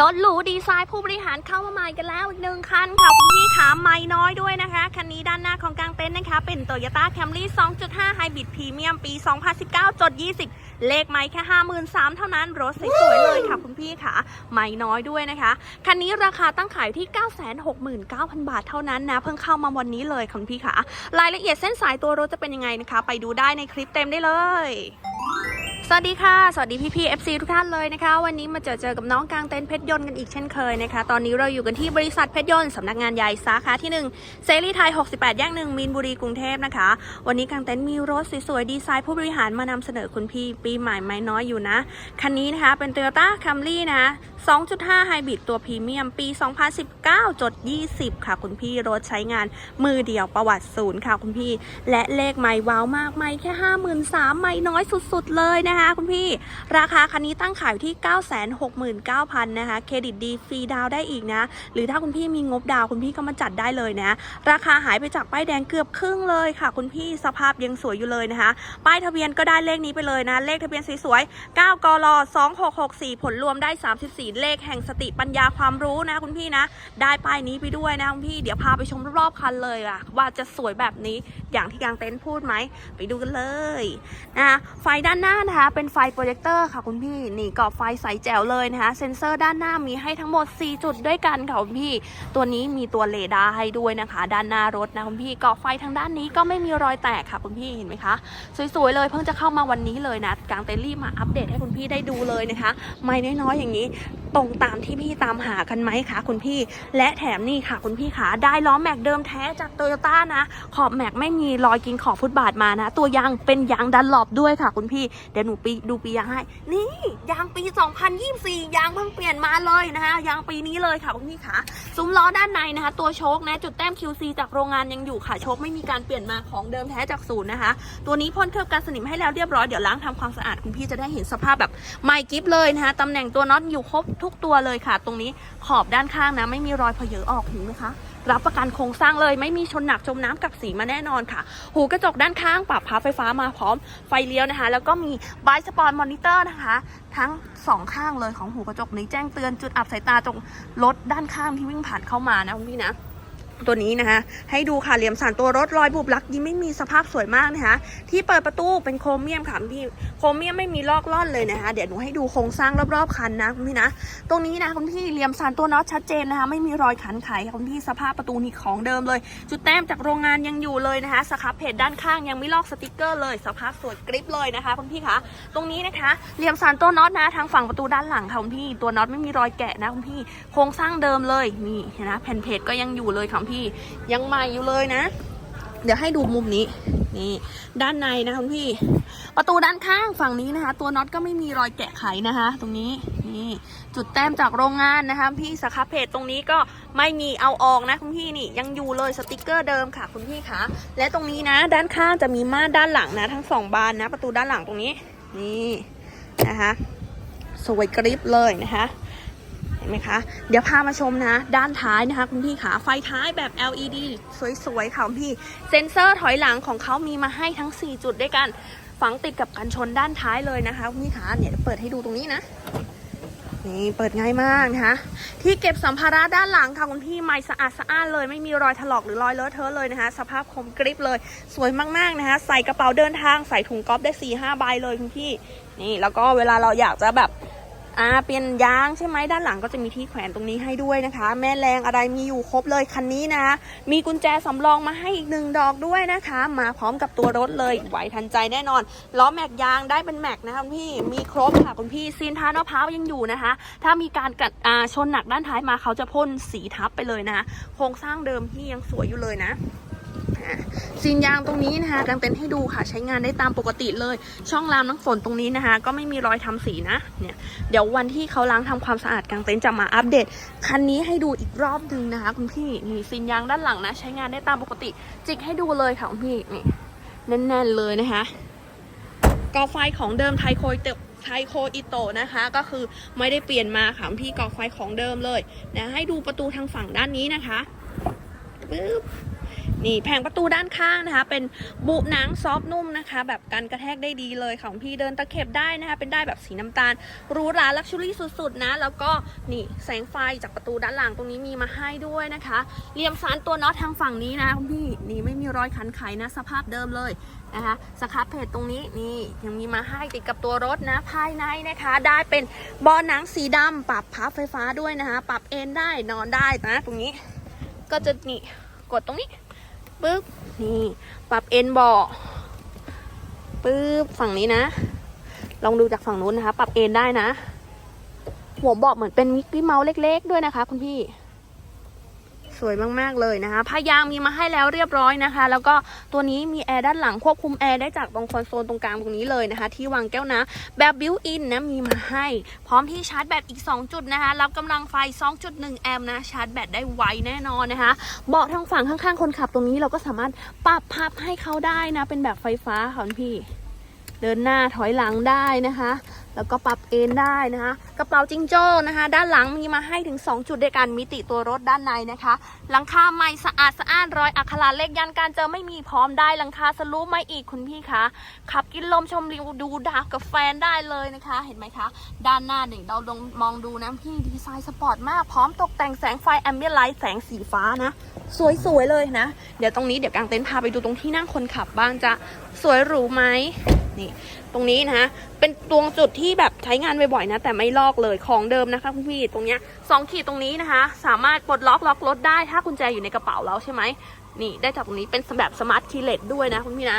รถหรูดีไซน์ผู้บริหารเข้ามาใหม่กันแล้วอีกหนึ่งคันค่ะคุณพี่ขาไม่น้อยด้วยนะคะ คันนี้ด้านหน้าของกลางเต็นท์นะคะ เป็น Toyota Camry 2.5 Hybrid Premium ปี 2019จด20 เลขไม่แค่ 53,000 เท่านั้น รถสวยๆเลยค่ะคุณพี่ขาไม่น้อยด้วยนะคะ คันนี้ราคาตั้งขายที่ 969,000 บาทเท่านั้นนะ เพิ่งเข้ามาวันนี้เลยค่ะคุณพี่ขารายละเอียดเส้นสายตัวรถจะเป็นยังไงนะคะ ไปดูได้ในคลิปเต็มได้เลย สวัสดีค่ะ สวัสดีพี่พี FC ทุกท่านเลยนะคะ วันนี้มาเจอเจอกับน้องกลางเต็นเพชรยนต์กันอีกเช่นเคยนะคะ ตอนนี้เราอยู่กันที่บริษัทเพชรยนต์สำนักงานใหญ่สาขาที่1เซรีไทย 68 แยกหนึ่งมีนบุรีกรุงเทพนะคะ วันนี้กลางเต็นมีรถสวยๆดีไซน์ผู้บริหารมานำเสนอคุณพี่ปีใหม่ไม่น้อยอยู่นะ คันนี้นะคะเป็น Toyota Camry นะคะ2.5 ไฮบริดตัวพรีเมียมปี 2019จด20 ค่ะ คุณพี่รถใช้งานมือเดียวประวัติศูนย์ค่ะคุณพี่ และเลขไม่ว้าวมากไม่แค่ 53,000ไม่น้อยสุดๆเลยนะคะคุณพี่ ราคาคันนี้ตั้งขายอยู่ที่ 969,000นะคะ เครดิตดีฟรีดาวได้อีกนะ หรือถ้าคุณพี่มีงบดาวคุณพี่ก็มาจัดได้เลยนะ ราคาหายไปจากป้ายแดงเกือบครึ่งเลยค่ะ คุณพี่สภาพยังสวยอยู่เลยนะคะ ป้ายทะเบียนก็ได้เลขนี้ไปเลยนะ เลขทะเบียนสวยๆ 9กล2664 ผลรวมได้ 34 เลขแห่งสติปัญญาความรู้นะคุณพี่นะ ได้ป้ายนี้ไปด้วยนะคุณพี่ เดี๋ยวพาไปชมรอบๆคันเลยอะว่าจะสวยแบบนี้อย่างที่กางเต็นท์พูดไหม ไปดูกันเลยนะไฟด้านหน้านะคะเป็นไฟโปรเจคเตอร์ค่ะคุณพี่นี่กรอบไฟใสแจ๋วเลยนะคะเซ็นเซอร์ด้านหน้ามีให้ทั้งหมด 4 จุดด้วยกันค่ะคุณพี่ ตัวนี้มีตัวเลดาร์ให้ด้วยนะคะ ด้านหน้ารถนะคุณพี่กรอบไฟทางด้านนี้ก็ไม่มีรอยแตกค่ะคุณพี่เห็นไหมคะสวยๆเลยเพิ่งจะเข้ามาวันนี้เลยนะกางเตลี่มาอัปเดตให้คุณพี่ได้ดูเลยนะคะ ไม่น้อยๆอย่างนี้ ตรงตามที่พี่ตามหากันไหมคะคุณพี่ และแถมนี่ค่ะคุณพี่ขาได้ล้อแม็กเดิมแท้จากโตโยต้านะ ขอบแม็กไม่มีรอยกินขอบฟุตบาทมานะ ตัวยางเป็นยางดันหลบด้วยค่ะคุณพี่ เดี๋ยวหนูปีดูปียางให้ นี่ยางปี 2024 ยางเพิ่งเปลี่ยนมาเลยนะคะยางปีนี้เลยค่ะคุณพี่ขาซุ้มล้อด้านในนะคะ ตัวโชคนะ จุดแต้ม QC จากโรงงานยังอยู่ค่ะโชคไม่มีการเปลี่ยนมาของเดิมแท้จากศูนย์นะคะ ตัวนี้พ่นเคลือบกันสนิมให้แล้วเรียบร้อยเดี๋ยวล้างทำความสะอาดคุณพี่จะได้เห็นสภาพแบบใหม่กิฟเลยนะคะตำแหน่งตัวน็อตอยู่ครบทุกตัวเลยค่ะ ตรงนี้ขอบด้านข้างนะ ไม่มีรอยเพเยอออกเห็นไหมคะรับประกันโครงสร้างเลยไม่มีชนหนักจมน้ำกับสีมาแน่นอนค่ะ หูกระจกด้านข้างปรับพับไฟฟ้ามาพร้อมไฟเลี้ยวนะคะ แล้วก็มีบายสปอนมอนิเตอร์นะคะ ทั้งสองข้างเลยของหูกระจกนี้แจ้งเตือนจุดอับสายตาตรงรถด้านข้างที่วิ่งผ่านเข้ามานะคุณพี่นะ ตัวนี้นะคะให้ดูค่ะเหลี่ยมสันตัวรถรอยบุบลักยิ้มไม่มีสภาพสวยมากนะคะ ที่เปิดประตูเป็นโครเมียมค่ะคุณพี่โครเมียมไม่มีลอกล่อนเลยนะคะ เดี๋ยวหนูให้ดูโครงสร้างรอบๆคันนะคุณพี่นะ ตรงนี้นะคุณพี่เหลี่ยมสันตัวน็อตชัดเจนนะคะ ไม่มีรอยขันไขค่ะคุณพี่สภาพประตูนี่ของเดิมเลย จุดแต้มจากโรงงานยังอยู่เลยนะคะสครับเพจด้านข้างยังไม่ลอกสติกเกอร์เลยสภาพสวยกริปเลยนะคะคุณพี่คะตรงนี้นะคะเหลี่ยมสันตัวน็อตนะทางฝั่งประตูด้านหลังค่ะคุณพี่ตัวน็อตไม่มีรอยแกะนะคุณพี่โครงสร้างเดิมเลยนี่เห็นะแผ่นเพจก็ยังอยู่เลยค่ะพี่ยังใหม่อยู่เลยนะ เดี๋ยวให้ดูมุมนี้นี่ด้านในนะคุณพี่ ประตูด้านข้างฝั่งนี้นะคะ ตัวน็อตก็ไม่มีรอยแกะไขนะคะ ตรงนี้นี่จุดแต้มจากโรงงานนะคะ พี่สครับเพจตรงนี้ก็ไม่มีเอาออกนะคุณพี่นี่ยังอยู่เลยสติกเกอร์เดิมค่ะคุณพี่คะและตรงนี้นะ ด้านข้างจะมีม่านด้านหลังนะ ทั้งสองบานนะ ประตูด้านหลังตรงนี้นี่นะคะสวยกริบเลยนะคะ เห็นไหมคะ เดี๋ยวพามาชมนะ ด้านท้ายนะคะ คุณพี่ขาไฟท้ายแบบ LED สวยๆค่ะคุณพี่เซ็นเซอร์ถอยหลังของเขามีมาให้ทั้ง 4 จุดด้วยกัน ฝังติดกับกันชนด้านท้ายเลยนะคะคุณพี่ขาเนี่ยเดี๋ยวเปิดให้ดูตรงนี้นะนี่เปิดง่ายมากนะคะที่เก็บสัมภาระด้านหลังค่ะคุณพี่ใหม่สะอาดสะอ้านเลยไม่มีรอยถลอกหรือรอยเลอะเทอะเลยนะคะ สภาพคมกริบเลย สวยมากๆนะคะ ใส่กระเป๋าเดินทางใส่ถุงก๊อฟได้4ี่ห้าใบเลยคุณพี่ นี่แล้วก็เวลาเราอยากจะแบบ อ่าเปลี่ยนยางใช่ไหมด้านหลังก็จะมีที่แขวนตรงนี้ให้ด้วยนะคะ แม่แรงอะไรมีอยู่ครบเลยคันนี้นะคะมีกุญแจสำรองมาให้อีกหนึ่งดอกด้วยนะคะ มาพร้อมกับตัวรถเลยไหวทันใจแน่นอนล้อแม็กยางได้เป็นแม็กนะคะคุณพี่มีครบค่ะคุณพี่ซีนทายมะพร้าวยังอยู่นะคะ ถ้ามีการกัดอ่าชนหนักด้านท้ายมาเขาจะพ่นสีทับไปเลยนะคะโครงสร้างเดิมที่ยังสวยอยู่เลยนะ ซีนยางตรงนี้นะคะกางเต็นท์ให้ดูค่ะใช้งานได้ตามปกติเลย ช่องรามน้ำฝนตรงนี้นะคะ ก็ไม่มีรอยทำสีนะเนี่ยเดี๋ยววันที่เขาล้างทำความสะอาดกางเต็นท์จะมาอัปเดต คันนี้ให้ดูอีกรอบหนึ่งนะคะ คุณพี่นี่ซีนยางด้านหลังนะ ใช้งานได้ตามปกติ จิกให้ดูเลยค่ะคุณพี่นี่แน่นๆเลยนะคะกอไฟของเดิมไทโคอิโตะไทโคอิโตนะคะ ก็คือไม่ได้เปลี่ยนมาค่ะคุณพี่กอไฟของเดิมเลยนะให้ดูประตูทางฝั่งด้านนี้นะคะปึ๊บ นี่แผงประตูด้านข้างนะคะ เป็นบุหนังซอฟนุ่มนะคะ แบบกันกระแทกได้ดีเลยค่ะคุณพี่เดินตะเข็บได้นะคะ เป็นได้แบบสีน้ำตาลรูหราลักชัวรี่สุดๆนะ แล้วก็นี่แสงไฟจากประตูด้านหลังตรงนี้มีมาให้ด้วยนะคะเหลี่ยมสานตัวน็อตทางฝั่งนี้นะคุณพี่นี่ไม่มีรอยขันไขนะสภาพเดิมเลยนะคะสครับเพจตรงนี้นี่ยังมีมาให้ติดกับตัวรถนะภายในนะคะ ได้เป็นบาะหนังสีดำปรับพับไฟฟ้าด้วยนะคะ ปรับเอนได้นอนได้นะ ตรงนี้ก็จะนี่กดตรงนี้ ปึ๊บนี่ปรับเอ็นเบาะปึ๊บฝั่งนี้นะ ลองดูจากฝั่งนู้นนะคะ ปรับเอ็นได้นะ หัวเบาะเหมือนเป็นมิกกี้เมาส์เล็ก ๆ ด้วยนะคะ คุณพี่ สวยมากๆเลยนะคะผ้ายางมีมาให้แล้วเรียบร้อยนะคะ แล้วก็ตัวนี้มีแอร์ด้านหลังควบคุมแอร์ได้จากตรงคอนโซลตรงกลางตรงนี้เลยนะคะ ที่วางแก้วน้ำแบบบิวอินนะมีมาให้ พร้อมที่ชาร์จแบตอีก 2 จุดนะคะ รับกำลังไฟ 2.1 แอมป์นะ ชาร์จแบตได้ไวแน่นอนนะคะ เบาะทางฝั่งข้างๆ คนขับตรงนี้เราก็สามารถปรับพับให้เขาได้นะ เป็นแบบไฟฟ้าค่ะพี่ เดินหน้าถอยหลังได้นะคะแล้วก็ปรับเอนได้นะคะ กระเป๋าจิงโจ้นะคะ ด้านหลังมีมาให้ถึง 2 จุดด้วยกันมิติตัวรถด้านในนะคะ หลังคาใหม่สะอาดสะอ้านรอยอักขระเลขยันการเจอไม่มีพร้อมได้หลังคาสลูปไม่อีกคุณพี่คะขับกินลมชมวิวดูดาวกับแฟนได้เลยนะคะ เห็นไหมคะ ด้านหน้าเนี่ยเราลองมองดูนะพี่ดีไซน์สปอร์ตมากพร้อมตกแต่งแสงไฟแอมเบียไลท์แสงสีฟ้านะสวยๆเลยนะ เดี๋ยวตรงนี้เดี๋ยวกางเต็นท์พาไปดูตรงที่นั่งคนขับบ้างจะสวยหรูไหมนี่ ตรงนี้นะคะเป็นตวงจุดที่แบบใช้งานบ่อยๆนะ แต่ไม่ลอกเลยของเดิมนะคะคุณพี่ตรงเนี้ยสองขีดตรงนี้นะคะ สามารถปลดล็อกล็อกรถได้ถ้ากุญแจอยู่ในกระเป๋าแล้วใช่ไหมนี่ได้จากตรงนี้เป็นแบบสมาร์ทคีย์เลสด้วยนะคุณพี่นะ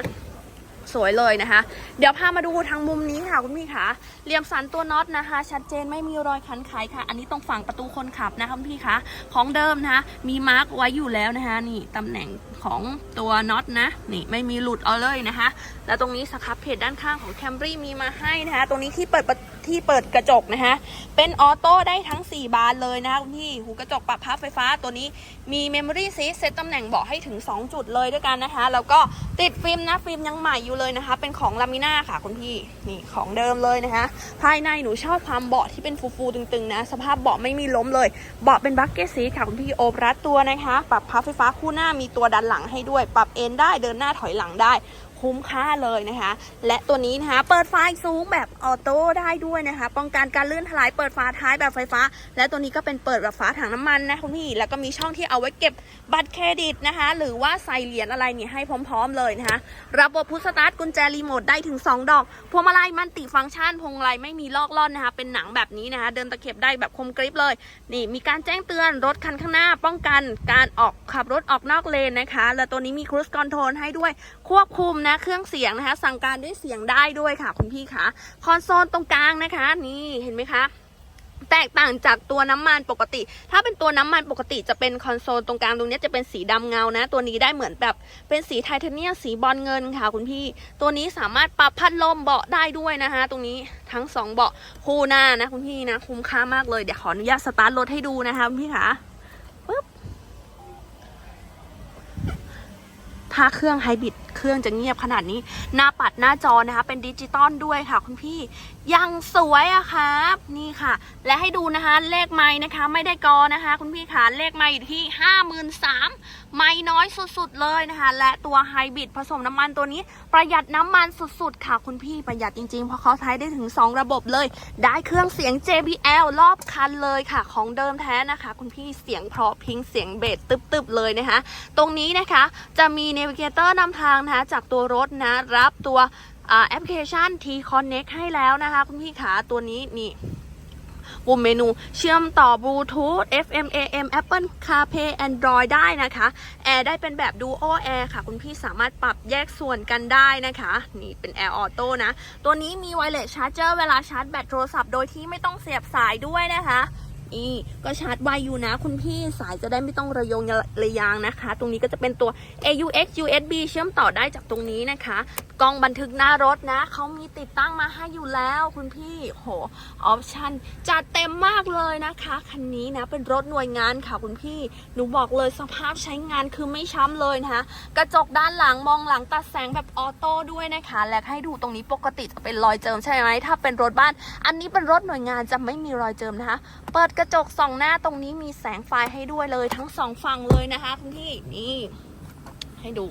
สวยเลยนะคะ เดี๋ยวพามาดูทางมุมนี้ค่ะคุณพี่คะเหลี่ยมสันตัวน็อตนะคะ ชัดเจนไม่มีรอยคันไขค่ะ อันนี้ตรงฝั่งประตูคนขับนะคะคุณพี่คะของเดิมนะคะมีมาร์กไว้อยู่แล้วนะคะนี่ตำแหน่งของตัวน็อตนะนี่ไม่มีหลุดเอาเลยนะคะ แล้วตรงนี้สครับเพจด้านข้างของ Camry มีมาให้นะคะ ตรงนี้ที่เปิดประที่เปิดกระจกนะคะ เป็นออโต้ได้ทั้ง 4 บานเลยนะคะคุณพี่หูกระจกปรับพับไฟฟ้าตัวนี้มีเมมโมรี่ซีเซตตำแหน่งเบาะให้ถึง 2 จุดเลยด้วยกันนะคะ แล้วก็ติดฟิล์มนะฟิล์มยังใหม่อยู่เลยนะคะ เป็นของลามิน่าค่ะคุณพี่นี่ของเดิมเลยนะคะ ภายในหนูชอบความเบาะที่เป็นฟูๆตึงๆนะ สภาพเบาะไม่มีล้มเลย เบาะเป็นบักเก็ตซีค่ะคุณพี่โอบรัดตัวนะคะ ปรับพับไฟฟ้าคู่หน้ามีตัวดันหลังให้ด้วย ปรับเอนได้เดินหน้าถอยหลังได้ คุ้มค่าเลยนะคะ และตัวนี้นะคะ เปิดไฟสูงแบบออโต้ได้ด้วยนะคะ ป้องกันการลื่นถลายเปิดฝาท้ายแบบไฟฟ้า และตัวนี้ก็เป็นเปิดแบบฝาถังน้ำมันนะคุณพี่ แล้วก็มีช่องที่เอาไว้เก็บบัตรเครดิตนะคะ หรือว่าใส่เหรียญอะไรเนี่ยให้พร้อม ๆ เลยนะคะ ระบบพุทสตาร์ทกุญแจรีโมทได้ถึง 2 ดอกพวงมาลัยมันติฟังก์ชันพวงมาลัยไม่มีลอกล่อนนะคะ เป็นหนังแบบนี้นะคะ เดินตะเข็บได้แบบคมกริบเลย นี่มีการแจ้งเตือนรถคันข้างหน้า ป้องกันการออกขับรถออกนอกเลนนะคะ และตัวนี้มีครู i คอนโทรลให้ด้วยควบคุมนะเครื่องเสียงนะคะ สั่งการด้วยเสียงได้ด้วยค่ะ คุณพี่คะคอนโซลตรงกลางนะคะ นี่เห็นไหมคะแตกต่างจากตัวน้ำมันปกติ ถ้าเป็นตัวน้ำมันปกติจะเป็นคอนโซลตรงกลางตรงนี้จะเป็นสีดำเงานะ ตัวนี้ได้เหมือนแบบเป็นสีไทเทเนียมสีบอลเงินค่ะคุณพี่ ตัวนี้สามารถปรับพัดลมเบาะได้ด้วยนะคะ ตรงนี้ทั้งสองเบาะคู่หน้านะคุณพี่นะคุ้มค่ามากเลยเดี๋ยวขออนุญาตสตาร์ทรถให้ดูนะคะคุณพี่คะ ถ้าเครื่องไฮบริดเครื่องจะเงียบขนาดนี้ หน้าปัดหน้าจอนะคะ เป็นดิจิตอลด้วยค่ะคุณพี่ ยังสวยอะครับ นี่ค่ะ และให้ดูนะคะ เลขไม้นะคะ ไม่ได้กอนะคะ คุณพี่ค่ะเลขไม้อยู่ที่ห้าหมื่นสาม ไม่น้อยสุดๆเลยนะคะ และตัวไฮบริดผสมน้ำมันตัวนี้ประหยัดน้ำมันสุดๆ ค่ะคุณพี่ประหยัดจริงๆ เพราะเขาใช้ได้ถึง 2 ระบบเลย ได้เครื่องเสียง JBL รอบคันเลยค่ะ ของเดิมแท้นะคะ คุณพี่เสียงเพราะพิงเสียงเบสตึบๆเลยนะคะ ตรงนี้นะคะจะมี Navigator นำทางนะคะจากตัวรถนะรับตัวแอปพลิเคชัน T Connect ให้แล้วนะคะ คุณพี่ขาตัวนี้นี่ ปุ่มเมนูเชื่อมต่อบลูทูธ FM AM Apple CarPlay Android ได้นะคะแอร์ได้เป็นแบบ Duo Air ค่ะ คุณพี่สามารถปรับแยกส่วนกันได้นะคะ นี่เป็น Air Auto นะ ตัวนี้มีไวเลสชาร์จเจอร์เวลาชาร์จแบตโทรศัพท์โดยที่ไม่ต้องเสียบสายด้วยนะคะ นี่ก็ชาร์จไวอยู่นะ คุณพี่สายจะได้ไม่ต้องระยงระยางนะคะ ตรงนี้ก็จะเป็นตัว AUX USB เชื่อมต่อได้จากตรงนี้นะคะ กล้องบันทึกหน้ารถนะ เขามีติดตั้งมาให้อยู่แล้วคุณพี่โหออปชั่นจัดเต็มมากเลยนะคะคันนี้นะเป็นรถหน่วยงานค่ะคุณพี่หนูบอกเลยสภาพใช้งานคือไม่ช้ำเลยนะคะกระจกด้านหลังมองหลังตัดแสงแบบออโต้ด้วยนะคะ และให้ดูตรงนี้ปกติจะเป็นรอยเจิมใช่ไหมถ้าเป็นรถบ้าน อันนี้เป็นรถหน่วยงานจะไม่มีรอยเจิมนะคะ เปิดกระจกส่องหน้าตรงนี้มีแสงไฟให้ด้วยเลยทั้งสองฝั่งเลยนะคะคุณพี่นี่ให้ดู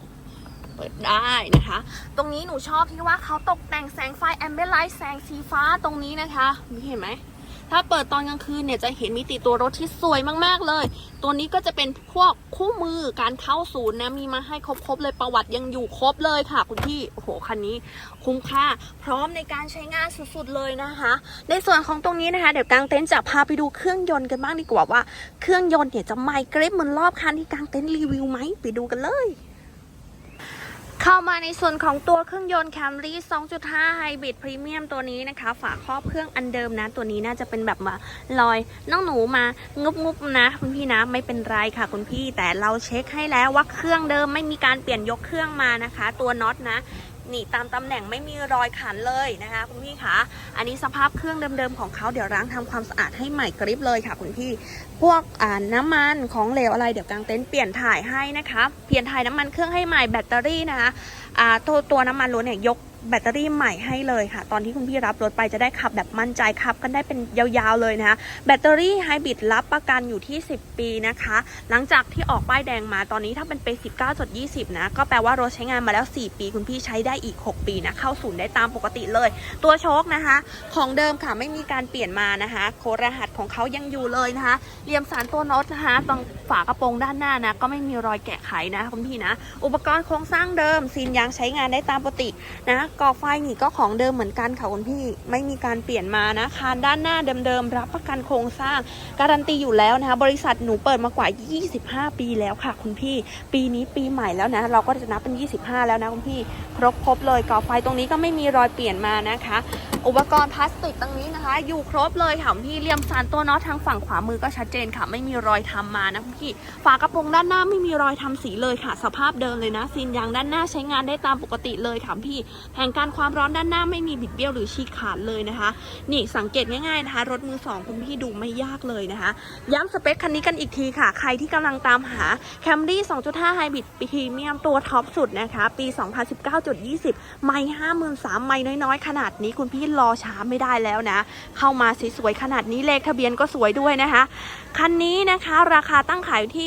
เปิดได้นะคะ ตรงนี้หนูชอบที่ว่าเขาตกแต่งแสงไฟแอมเบลไลท์แสงสีฟ้าตรงนี้นะคะมีเห็นไหม ถ้าเปิดตอนกลางคืนเนี่ยจะเห็นมิติตัวรถที่สวยมากๆเลย ตัวนี้ก็จะเป็นพวกคู่มือการเข้าศูนย์นะมีมาให้ครบๆเลยประวัติยังอยู่ครบเลยค่ะ คุณพี่โอ้โหคันนี้ คุ้มค่า พร้อมในการใช้งานสุดๆเลยนะคะ ในส่วนของตรงนี้นะคะ เดี๋ยวกางเต็นท์จะพาไปดูเครื่องยนต์กันบ้างดีกว่าว่า เครื่องยนต์เนี่ยจะไม่กริบเหมือนรอบคันที่กางเต็นท์รีวิวไหมไปดูกันเลย เข้ามาในส่วนของตัวเครื่องยนต์ Camry 2.5 Hybrid Premium ตัวนี้นะคะ ฝาครอบเครื่องอันเดิมนะ ตัวนี้น่าจะเป็นแบบว่าลอยน้องหนูมางุบงุบนะ คุณพี่นะไม่เป็นไรค่ะคุณพี่ แต่เราเช็คให้แล้วว่าเครื่องเดิมไม่มีการเปลี่ยนยกเครื่องมานะคะ ตัวน็อตนะ นี่ตามตำแหน่งไม่มีรอยขันเลยนะคะคุณพี่คะอันนี้สภาพเครื่องเดิมๆของเขาเดี๋ยวล้างทำความสะอาดให้ใหม่กริบเลยค่ะคุณพี่พวกน้ำมันของเหลวอะไรเดี๋ยวกางเต็นท์เปลี่ยนถ่ายให้นะคะเปลี่ยนถ่ายน้ำมันเครื่องให้ใหม่แบตเตอรี่นะคะตัวตัวน้ำมันล้วนเนี่ยยก แบตเตอรี่ใหม่ให้เลยค่ะ ตอนที่คุณพี่รับรถไปจะได้ขับแบบมั่นใจขับ กันได้เป็นยาวๆเลยนะคะแบตเตอรี่ไฮบริดรับประกันอยู่ที่ 10 ปีนะคะ หลังจากที่ออกป้ายแดงมาตอนนี้ถ้าเป็นปี19.20 นะ ก็แปลว่ารถใช้งานมาแล้ว 4 ปี คุณพี่ใช้ได้อีก 6 ปีนะเข้าศูนย์ได้ตามปกติเลย ตัวโชคนะคะ ของเดิมค่ะไม่มีการเปลี่ยนมานะคะ โครหัสของเขายังอยู่เลยนะคะเหลี่ยมสารตัวน็อตนะคะตรงฝากระโปรงด้านหน้านะก็ไม่มีรอยแกะไขนะคุณพี่นะ อุปกรณ์โครงสร้างเดิมซีนยางใช้งานได้ตามปกตินะกอกไฟนี่ก็ของเดิมเหมือนกันค่ะคุณพี่ ไม่มีการเปลี่ยนมานะคานด้านหน้าเดิมๆรับประกันโครงสร้าง การันตีอยู่แล้วนะคะ บริษัทหนูเปิดมากว่า 25 ปีแล้วค่ะคุณพี่ ปีนี้ปีใหม่แล้วนะ เราก็จะนับเป็น 25 แล้วนะคุณพี่ ครบครบเลยกอไฟตรงนี้ก็ไม่มีรอยเปลี่ยนมานะคะ อุปกรณ์พลาสติกตรงนี้นะคะ อยู่ครบเลยค่ะพี่เลี่ยมสารตัวน็อตทางฝั่งขวามือก็ชัดเจนค่ะ ไม่มีรอยทำมานะคุณพี่ฝากระโปรงด้านหน้าไม่มีรอยทำสีเลยค่ะ สภาพเดิมเลยนะซีนยางด้านหน้าใช้งานได้ตามปกติเลยค่ะพี่แผงการความร้อนด้านหน้าไม่มีบิดเบี้ยวหรือฉีกขาดเลยนะคะ นี่สังเกตง่ายๆนะคะรถมือสองคุณพี่ดูไม่ยากเลยนะคะ ย้ำสเปคคันนี้กันอีกทีค่ะ ใครที่กำลังตามหา Camry 2.5 Hybrid Premium ตัวท็อปสุดนะคะ ปี 2019.20 ไม่53,000 ไม่น้อยๆ ขนาดนี้คุณพี่รอช้าไม่ได้แล้วนะ เข้ามาสวยขนาดนี้เลขทะเบียนก็สวยด้วยนะคะ คันนี้นะคะราคาตั้งขายอยู่ที่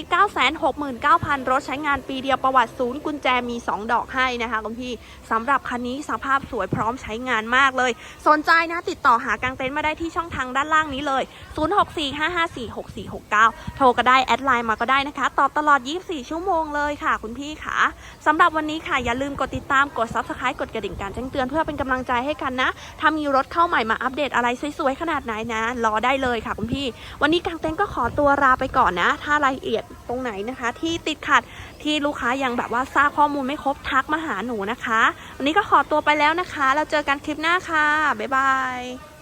969,000 รถใช้งานปีเดียวประวัติศูนย์กุญแจมี 2 ดอกให้นะคะคุณพี่สำหรับคันนี้สภาพสวยพร้อมใช้งานมากเลย สนใจนะติดต่อหากางเต็นท์มาได้ที่ช่องทางด้านล่างนี้เลย 0645546469 โทรก็ได้แอดไลน์มาก็ได้นะคะ ตอบตลอด 24 ชั่วโมงเลยค่ะ คุณพี่ค่ะสำหรับวันนี้ค่ะอย่าลืมกดติดตามกด Subscribe กดกระดิ่งการแจ้งเตือนเพื่อเป็นกำลังใจให้กันนะถ้ามีรถเข้าใหม่มาอัปเดตอะไรสวยๆขนาดไหนนะ รอได้เลยค่ะคุณพี่ วันนี้กางเต็นก็ขอตัวลาไปก่อนนะ ถ้ารายละเอียดตรงไหนนะคะ ที่ติดขัดที่ลูกค้ายังแบบว่าทราบข้อมูลไม่ครบทักมาหาหนูนะคะ วันนี้ก็ขอตัวไปแล้วนะคะแล้วเจอกันคลิปหน้าค่ะบ๊ายบาย